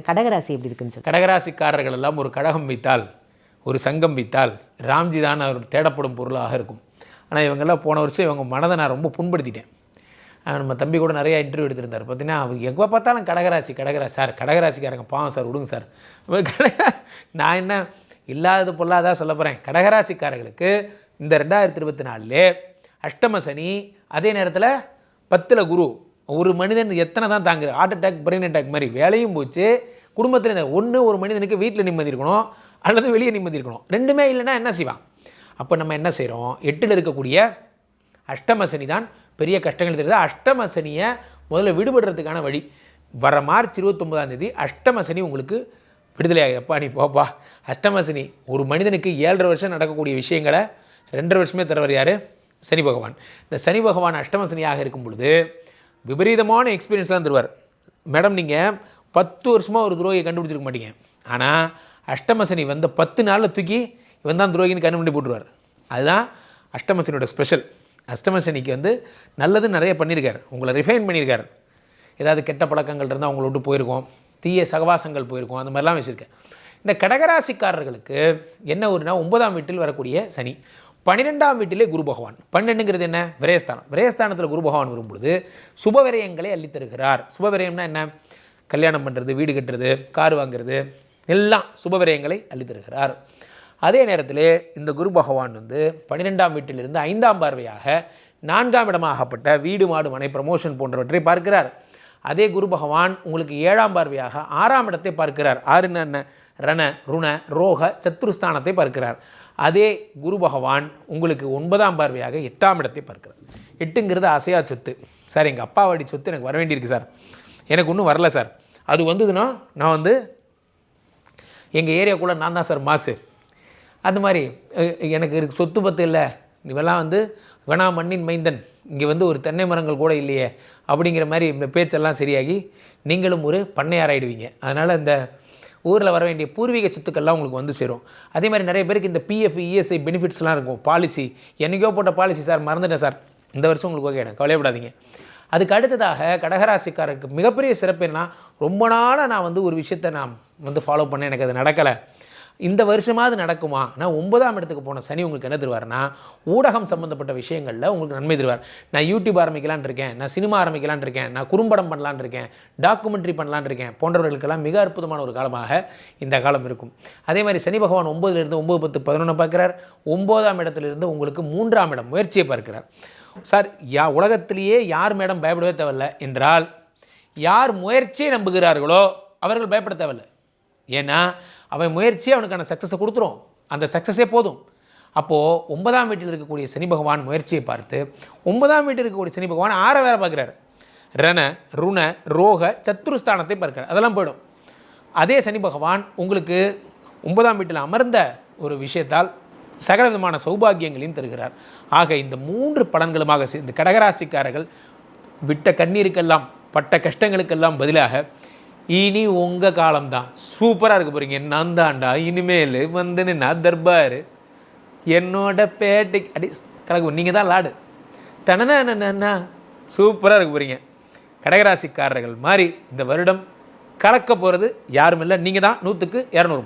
என்ன கடகராசி எப்படி இருக்குன்னு சொல்லி. கடகராசிக்காரர்கள் எல்லாம் ஒரு கழகம் வைத்தால் ஒரு சங்கம் வைத்தால் ராம்ஜி தான் அவர் தேடப்படும் பொருளாக இருக்கும். ஆனால் இவங்கெல்லாம் போன வருஷம் இவங்க மனதை நான் ரொம்ப புண்படுத்திட்டேன். நம்ம தம்பி கூட நிறைய இன்டர்வியூ எடுத்திருந்தார். பார்த்தீங்கன்னா அவங்க எங்கே பார்த்தாலும் கடகராசி கடகராசி சார் கடகராசிக்காரங்க பாவம் சார் விடுங்க சார். நான் என்ன இல்லாதது பொல்லாதான் சொல்ல போகிறேன் கடகராசிக்காரர்களுக்கு இந்த ரெண்டாயிரத்தி இருபத்தி நாலுலே அஷ்டம சனி அதே நேரத்தில் பத்தில் குரு. ஒரு மனிதன் எத்தனை தான் தாங்குது ஹார்ட் அட்டாக் பிரெயின் அட்டாக் மாதிரி வேலையும் போச்சு குடும்பத்தில் ஒன்று ஒரு மனிதனுக்கு வீட்டில் நிம்மதி இருக்கணும் அல்லது வெளியே நிம்மதி இருக்கணும். ரெண்டுமே இல்லைன்னா என்ன செய்வான்? அப்போ நம்ம என்ன செய்கிறோம் எட்டில் இருக்கக்கூடிய அஷ்டம சனி தான் பெரிய கஷ்டங்கள் தெரியுது அஷ்டம சனியை முதல்ல விடுபடுறதுக்கான வழி. வர மார்ச் இருபத்தொம்போதாம் தேதி அஷ்டம சனி உங்களுக்கு விடுதலை எப்பா நீ போப்பா அஷ்டம சனி ஒரு மனிதனுக்கு ஏழரை வருஷம் நடக்கக்கூடிய விஷயங்களை ரெண்டரை வருஷமே தரவர் யார்? சனி பகவான். இந்த சனி பகவான் அஷ்டம சனியாக இருக்கும் பொழுது விபரீதமான எக்ஸ்பீரியன்ஸ்லாம் தருவார் மேடம் நீங்கள் பத்து வருஷமாக ஒரு துரோகியை கண்டுபிடிச்சிருக்க மாட்டீங்க. ஆனால் அஷ்டமசனி வந்த பத்து நாளில் தூக்கி இவன் தான் துரோகின்னு கண்டுபிடி போட்டுருவார். அதுதான் அஷ்டமசனியோட ஸ்பெஷல் அஷ்டம சனிக்கு வந்து நல்லது நிறைய பண்ணியிருக்கார். உங்களை ரிஃபைன் பண்ணியிருக்கார். ஏதாவது கெட்ட பழக்கங்கள் இருந்தால் அவங்கள விட்டு போயிருக்கோம். தீய சகவாசங்கள் போயிருக்கோம். அந்த மாதிரிலாம் வச்சுருக்கேன் இந்த கடகராசிக்காரர்களுக்கு என்ன ஒருனா ஒன்பதாம் வீட்டில் வரக்கூடிய சனி. பன்னிரெண்டாம் வீட்டிலே குரு பகவான். பன்னெண்டுங்கிறது என்ன? விரயஸ்தானம். விரயஸ்தானத்தில் குரு பகவான் வரும்பொழுது சுப விரயங்களை சுபவிரயம்னா சுப என்ன? கல்யாணம் பண்ணுறது வீடு கட்டுறது கார் வாங்குறது எல்லாம் சுப விரயங்களை அதே நேரத்தில் இந்த குரு பகவான் வந்து பன்னிரெண்டாம் வீட்டிலிருந்து ஐந்தாம் பார்வையாக நான்காம் இடமாகப்பட்ட வீடு மாடு மனை ப்ரமோஷன் போன்றவற்றை பார்க்கிறார். அதே குரு பகவான் உங்களுக்கு ஏழாம் பார்வையாக ஆறாம் இடத்தை பார்க்கிறார். ஆறுன்னு என்ன? ரண ருண ரோக சத்துருஸ்தானத்தை பார்க்கிறார். அதே குரு பகவான் உங்களுக்கு ஒன்பதாம் பார்வையாக எட்டாம் இடத்தை பார்க்கிறார். எட்டுங்கிறது அசையா சொத்து. சார் எங்கள் அப்பா வாடி சொத்து எனக்கு வர வேண்டியிருக்கு சார். எனக்கு ஒன்றும் வரல சார். அது வந்ததுன்னா நான் வந்து எங்கள் ஏரியாக்குள்ளே நான் தான் சார் மாசு. அந்த மாதிரி எனக்கு இருக்கு சொத்து பத்து இல்லை. இவெல்லாம் வந்து வேணா மண்ணின் மைந்தன். இங்கே வந்து ஒரு தென்னை மரங்கள் கூட இல்லையே. அப்படிங்கிற மாதிரி இந்த பேச்செல்லாம் சரியாகி நீங்களும் ஒரு பண்ணையாராயிடுவீங்க. அதனால் இந்த ஊரில் வர வேண்டிய பூர்வீக சொத்துக்கள்லாம் உங்களுக்கு வந்து சேரும். அதே மாதிரி நிறைய பேருக்கு இந்த பிஎஃப் இஎஸ்ஐ பெனிஃபிட்ஸ்லாம் இருக்கும். பாலிசி என்னைக்கோ போட்ட பாலிசி சார் மறந்துட்டேன் சார் இந்த வருஷம் உங்களுக்கு ஓகே கவலைப்படாதீங்க அதுக்கு அடுத்ததாக கடகராசிக்காரருக்கு மிகப்பெரிய சிறப்பு என்ன ரொம்ப நாளாக நான் வந்து ஒரு விஷயத்தை நான் வந்து ஃபாலோ பண்ணேன். எனக்கு அது நடக்கலை. இந்த வருஷமாவது நடக்குமா? நான் ஒன்பதாம் இடத்துக்கு போன சனி உங்களுக்கு என்ன தருவார்னா ஊடகம் சம்மந்தப்பட்ட விஷயங்களில் உங்களுக்கு நன்மை தருவார். நான் யூடியூப் ஆரம்பிக்கலான் இருக்கேன் நான் சினிமா ஆரம்பிக்கலான் இருக்கேன் நான் குறும்படம் பண்ணலான்னு இருக்கேன் டாக்குமெண்ட்ரி பண்ணலான்னு இருக்கேன் போன்றவர்களுக்கெல்லாம் மிக அற்புதமான ஒரு காலமாக இந்த காலம் இருக்கும். அதே மாதிரி சனி பகவான் ஒன்பதுலேருந்து ஒம்பது பத்து பதினொன்று பார்க்குறார். ஒம்பதாம் இடத்துலேருந்து உங்களுக்கு மூன்றாம் இடம் முயற்சியை பார்க்கிறார். சார் யா உலகத்திலேயே யார் மேடம் பயப்படவே தேவையில்ல என்றால் யார் முயற்சியை நம்புகிறார்களோ அவர்கள் பயப்பட தேவையில்லை. ஏன்னா அவன் முயற்சியே அவனுக்கான சக்ஸஸை கொடுத்துரும். அந்த சக்ஸஸே போதும். அப்போது ஒன்பதாம் வீட்டில் இருக்கக்கூடிய சனி பகவான் முயற்சியை பார்த்து ஒன்பதாம் வீட்டில் இருக்கக்கூடிய சனி பகவான் ஆற வேற பார்க்குறாரு. ரண ருண ரோக சத்துருஸ்தானத்தை பார்க்கிறார். அதெல்லாம் போயிடும். அதே சனி பகவான் உங்களுக்கு ஒன்பதாம் வீட்டில் அமர்ந்த ஒரு விஷயத்தால் சகல விதமான சௌபாகியங்களையும் தருகிறார். ஆக இந்த மூன்று பலன்களுமாக சேர்ந்து கடகராசிக்காரர்கள் விட்ட கண்ணீருக்கெல்லாம் பட்ட கஷ்டங்களுக்கெல்லாம் பதிலாக இனி உங்கள் காலம்தான். சூப்பராக இருக்க போகிறீங்க நான் தாண்டா இனிமேல் வந்து நின்னா தர்பார். என்னோட பேட்டைக்கு அடி கலக்கு நீங்கள் தான் லாடு தனனா சூப்பராக இருக்க போகிறீங்க கடகராசிக்காரர்கள் மாதிரி இந்த வருடம் கலக்க போகிறது யாரும் இல்லை. நீங்கள் தான் நூற்றுக்கு இரநூறு